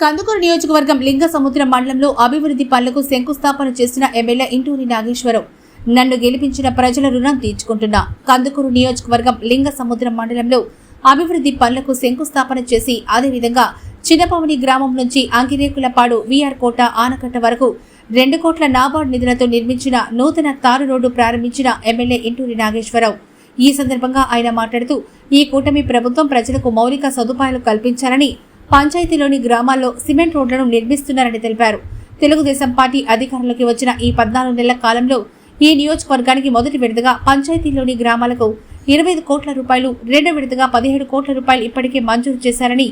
కందుకూరు నియోజకవర్గం లింగ సముద్రం మండలంలో అభివృద్ధి పనులకు శంకుస్థాపన చేసిన ఎమ్మెల్యే ఇంటూరి నాగేశ్వరరావు. నన్ను గెలిపించిన ప్రజల రుణం తీర్చుకుంటున్నా కందుకూరు నియోజకవర్గం లింగ సముద్రం మండలంలో అభివృద్ధి పనులకు శంకుస్థాపన చేసి అదేవిధంగా చిన్నపవని గ్రామం నుంచి అంగిరేకులపాడు వీఆర్ కోట ఆనకట్ట వరకు రెండు కోట్ల నాబార్డు నిధులతో నిర్మించిన నూతన తారు రోడ్డు ప్రారంభించిన ఎమ్మెల్యే ఇంటూరి నాగేశ్వరరావు. ఈ సందర్భంగా ఆయన మాట్లాడుతూ ఈ కూటమి ప్రభుత్వం ప్రజలకు మౌలిక సదుపాయాలు కల్పించాలని పంచాయతీలోని గ్రామాల్లో సిమెంట్ రోడ్లను నిర్మిస్తున్నారని తెలిపారు. తెలుగుదేశం పార్టీ అధికారంలోకి వచ్చిన ఈ పద్నాలుగు నెలల కాలంలో ఈ నియోజకవర్గానికి మొదటి విడతగా పంచాయతీలోని గ్రామాలకు ఇరవై ఐదు కోట్ల రూపాయలు రెండో విడతగా పదిహేడు కోట్ల రూపాయలు ఇప్పటికే మంజూరు చేశారని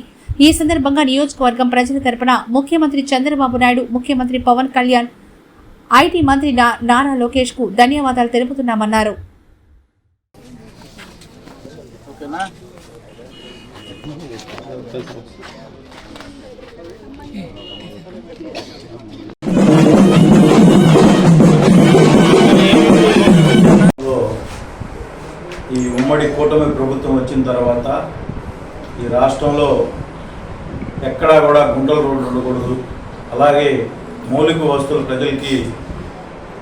ఈ సందర్భంగా నియోజకవర్గం ప్రజల తరపున ముఖ్యమంత్రి చంద్రబాబు నాయుడు ముఖ్యమంత్రి పవన్ కళ్యాణ్ ఐటీ మంత్రి నారా లోకేష్కు ధన్యవాదాలు తెలుపుతున్నామన్నారు. ఓకేనా? ఈ ఉమ్మడి కూటమి ప్రభుత్వం వచ్చిన తర్వాత ఈ రాష్ట్రంలో ఎక్కడా కూడా గుంటల రోడ్లు ఉండకూడదు. అలాగే మౌలిక వస్తువులు ప్రజలకి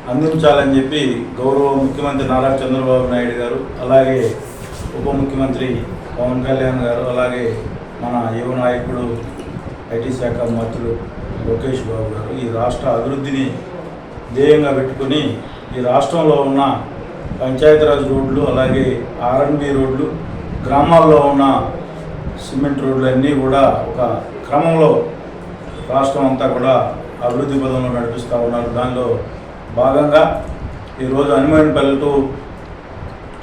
అందించాలని చెప్పి గౌరవ ముఖ్యమంత్రి నారా చంద్రబాబు నాయుడు గారు అలాగే ఉప ముఖ్యమంత్రి పవన్ కళ్యాణ్ గారు అలాగే మన యువ నాయకుడు ఐటీ శాఖ మంత్రులు లోకేష్ బాబు గారు ఈ రాష్ట్ర అభివృద్ధిని ధ్యేయంగా పెట్టుకుని ఈ రాష్ట్రంలో ఉన్న పంచాయతీరాజ్ రోడ్లు అలాగే ఆర్ఎన్బి రోడ్లు గ్రామాల్లో ఉన్న సిమెంట్ రోడ్లు అన్నీ కూడా ఒక క్రమంలో రాష్ట్రం అంతా కూడా అభివృద్ధి పదంలో నడిపిస్తూ ఉన్నారు. దానిలో భాగంగా ఈరోజు హనుమాన్పల్లి టు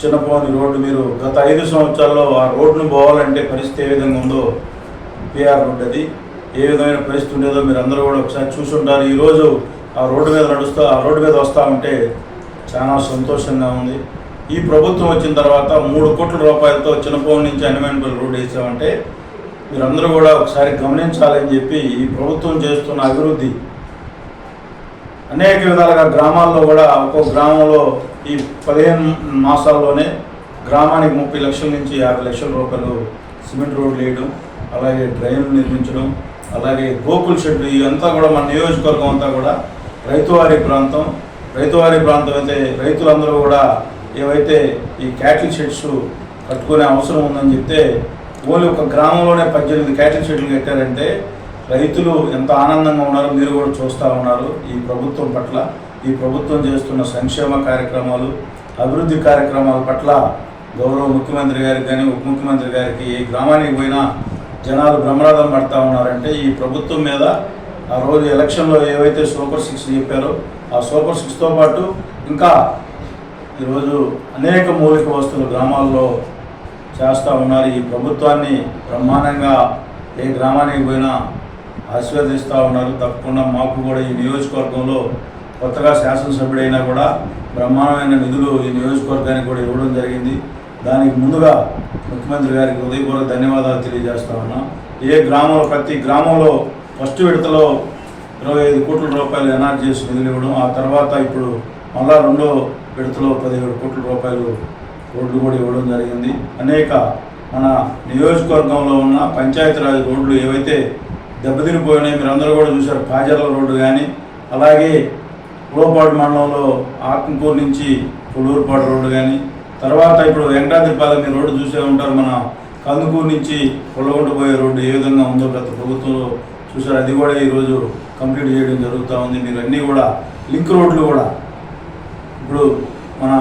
చిన్నపోని రోడ్డు మీరు గత ఐదు సంవత్సరాల్లో ఆ రోడ్డును పోవాలంటే పరిస్థితి ఏ విధంగా ఉందో పిఆర్ రోడ్డు అది ఏ విధమైన పరిస్థితి ఉండేదో మీరు అందరూ కూడా ఒకసారి చూసుంటారు. ఈరోజు ఆ రోడ్డు మీద నడుస్తూ ఆ రోడ్డు మీద వస్తూ ఉంటే చాలా సంతోషంగా ఉంది. ఈ ప్రభుత్వం వచ్చిన తర్వాత మూడు కోట్ల రూపాయలతో చిన్నపోని నుంచి హనుమాన్పల్లి రోడ్డు వేసామంటే మీరందరూ కూడా ఒకసారి గమనించాలని చెప్పి ఈ ప్రభుత్వం చేస్తున్న అభివృద్ధి అనేక విధాలుగా గ్రామాల్లో కూడా ఒక్కొక్క గ్రామంలో ఈ పదిహేను మాసాల్లోనే గ్రామానికి ముప్పై లక్షల నుంచి యాభై లక్షల రూపాయలు సిమెంట్ రోడ్లు వేయడం అలాగే డ్రైన్లు నిర్మించడం అలాగే గోకుల్ షెడ్లు ఇవంతా కూడా మన నియోజకవర్గం అంతా కూడా రైతువారి ప్రాంతం. రైతువారి ప్రాంతం అయితే రైతులందరూ కూడా ఏవైతే ఈ క్యాటిల్ షెడ్స్ కట్టుకునే అవసరం ఉందని చెప్తే ఓన్లీ ఒక గ్రామంలోనే పద్దెనిమిది క్యాటిల్ షెడ్లు కట్టారంటే రైతులు ఎంత ఆనందంగా ఉన్నారో మీరు కూడా చూస్తూ ఉన్నారు ఈ ప్రభుత్వం పట్ల. ఈ ప్రభుత్వం చేస్తున్న సంక్షేమ కార్యక్రమాలు అభివృద్ధి కార్యక్రమాల పట్ల గౌరవ ముఖ్యమంత్రి గారికి కానీ ఉప ముఖ్యమంత్రి గారికి ఏ గ్రామానికి పోయినా జనాలు బ్రహ్మరథం పడతా ఉన్నారంటే ఈ ప్రభుత్వం మీద ఆ రోజు ఎలక్షన్లో ఏవైతే సూపర్ సిక్స్ చెప్పారో ఆ సూపర్ సిక్స్తో పాటు ఇంకా ఈరోజు అనేక మౌలిక వస్తువులు గ్రామాల్లో చేస్తూ ఉన్నారు. ఈ ప్రభుత్వాన్ని బ్రహ్మాండంగా ఏ గ్రామానికి పోయినా ఆశీర్వదిస్తూ ఉన్నారు. తప్పకుండా మాకు కూడా ఈ నియోజకవర్గంలో కొత్తగా శాసనసభ్యుడైనా కూడా బ్రహ్మాండమైన నిధులు ఈ నియోజకవర్గానికి కూడా ఇవ్వడం జరిగింది. దానికి ముందుగా ముఖ్యమంత్రి గారికి హృదయపూర్వక ధన్యవాదాలు తెలియజేస్తా ఉన్నాం. ఏ గ్రామంలో ప్రతి గ్రామంలో ఫస్ట్ విడతలో ఇరవై ఐదు కోట్ల రూపాయలు ఎన్ఆర్జీఎస్ నిధులు ఇవ్వడం ఆ తర్వాత ఇప్పుడు మళ్ళా రెండో విడతలో పదిహేడు కోట్ల రూపాయలు రోడ్లు కూడా ఇవ్వడం జరిగింది. అనేక మన నియోజకవర్గంలో ఉన్న పంచాయతీరాజ్ రోడ్లు ఏవైతే దెబ్బతినిపోయినాయి మీరు అందరూ కూడా చూశారు కాజర్ల రోడ్డు కానీ అలాగే పులోపాడు మండలంలో ఆత్మకూరు నుంచి పులూరుపాడు రోడ్డు కానీ తర్వాత ఇప్పుడు వెంకటాద్రిపాలెం మీరు రోడ్డు చూసే ఉంటారు మన కందుకూరు నుంచి పొలగొండ పోయే రోడ్డు ఏ విధంగా ఉందో గత ప్రభుత్వంలో చూసారు అది కూడా ఈరోజు కంప్లీట్ చేయడం జరుగుతూ ఉంది. మీరు అన్నీ కూడా లింక్ రోడ్లు కూడా ఇప్పుడు మన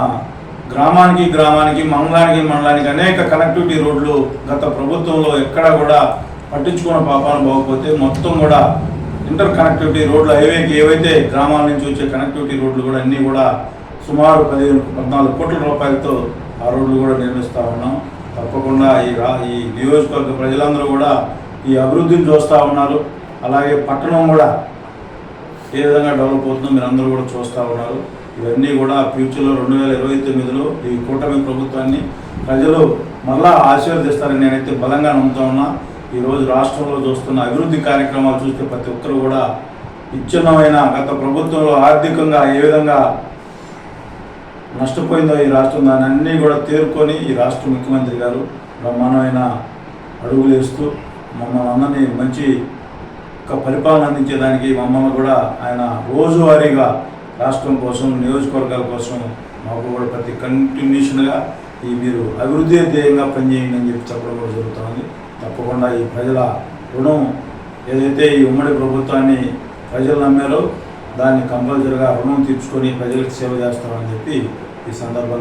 గ్రామానికి గ్రామానికి మండలానికి మండలానికి అనేక కనెక్టివిటీ రోడ్లు గత ప్రభుత్వంలో ఎక్కడా కూడా పట్టించుకున్న పాపాన బాగోకపోతే మొత్తం కూడా ఇంటర్ కనెక్టివిటీ రోడ్లు హైవేకి ఏవైతే గ్రామాల నుంచి వచ్చే కనెక్టివిటీ రోడ్లు కూడా అన్నీ కూడా సుమారు పదిహేను పద్నాలుగు కోట్ల రూపాయలతో ఆ రోడ్లు కూడా నిర్మిస్తూ ఉన్నాం. తప్పకుండా ఈ రా ఈ నియోజకవర్గ ప్రజలందరూ కూడా ఈ అభివృద్ధిని చూస్తూ ఉన్నారు. అలాగే పట్టణం కూడా ఏ విధంగా డెవలప్ అవుతుందో మీరు అందరూ కూడా చూస్తూ ఉన్నారు. ఇవన్నీ కూడా ఫ్యూచర్లో రెండు వేల ఇరవై తొమ్మిదిలో ఈ కూటమి ప్రభుత్వాన్ని ప్రజలు మళ్ళా ఆశీర్వదిస్తారని నేనైతే బలంగా నమ్ముతా ఉన్నా. ఈరోజు రాష్ట్రంలో చూస్తున్న అభివృద్ధి కార్యక్రమాలు చూస్తే ప్రతి ఒక్కరు కూడా విచ్ఛిన్నమైన గత ప్రభుత్వంలో ఆర్థికంగా ఏ విధంగా నష్టపోయిందో ఈ రాష్ట్రం దాన్ని అన్నీ కూడా తేరుకొని ఈ రాష్ట్ర ముఖ్యమంత్రి గారు బ్రహ్మాండమైన అడుగులు వేస్తూ మమ్మల్ని అందరినీ మంచి పరిపాలన అందించేదానికి మమ్మల్ని కూడా ఆయన రోజువారీగా రాష్ట్రం కోసం నియోజకవర్గాల కోసం మాకు కూడా ప్రతి కంటిన్యూషన్గా ఈ మీరు అభివృద్ధి ధ్యేయంగా పనిచేయండి అని చెప్పి చెప్పడం కూడా జరుగుతుంది తప్పకుండా ఈ ప్రజల రుణం ఏదైతే ఈ ఉమ్మడి ప్రభుత్వాన్ని ప్రజలు నమ్మారో దాన్ని కంపల్సరిగా రుణం తీర్చుకొని ప్రజలకు సేవ చేస్తామని చెప్పి ఈ సందర్భంగా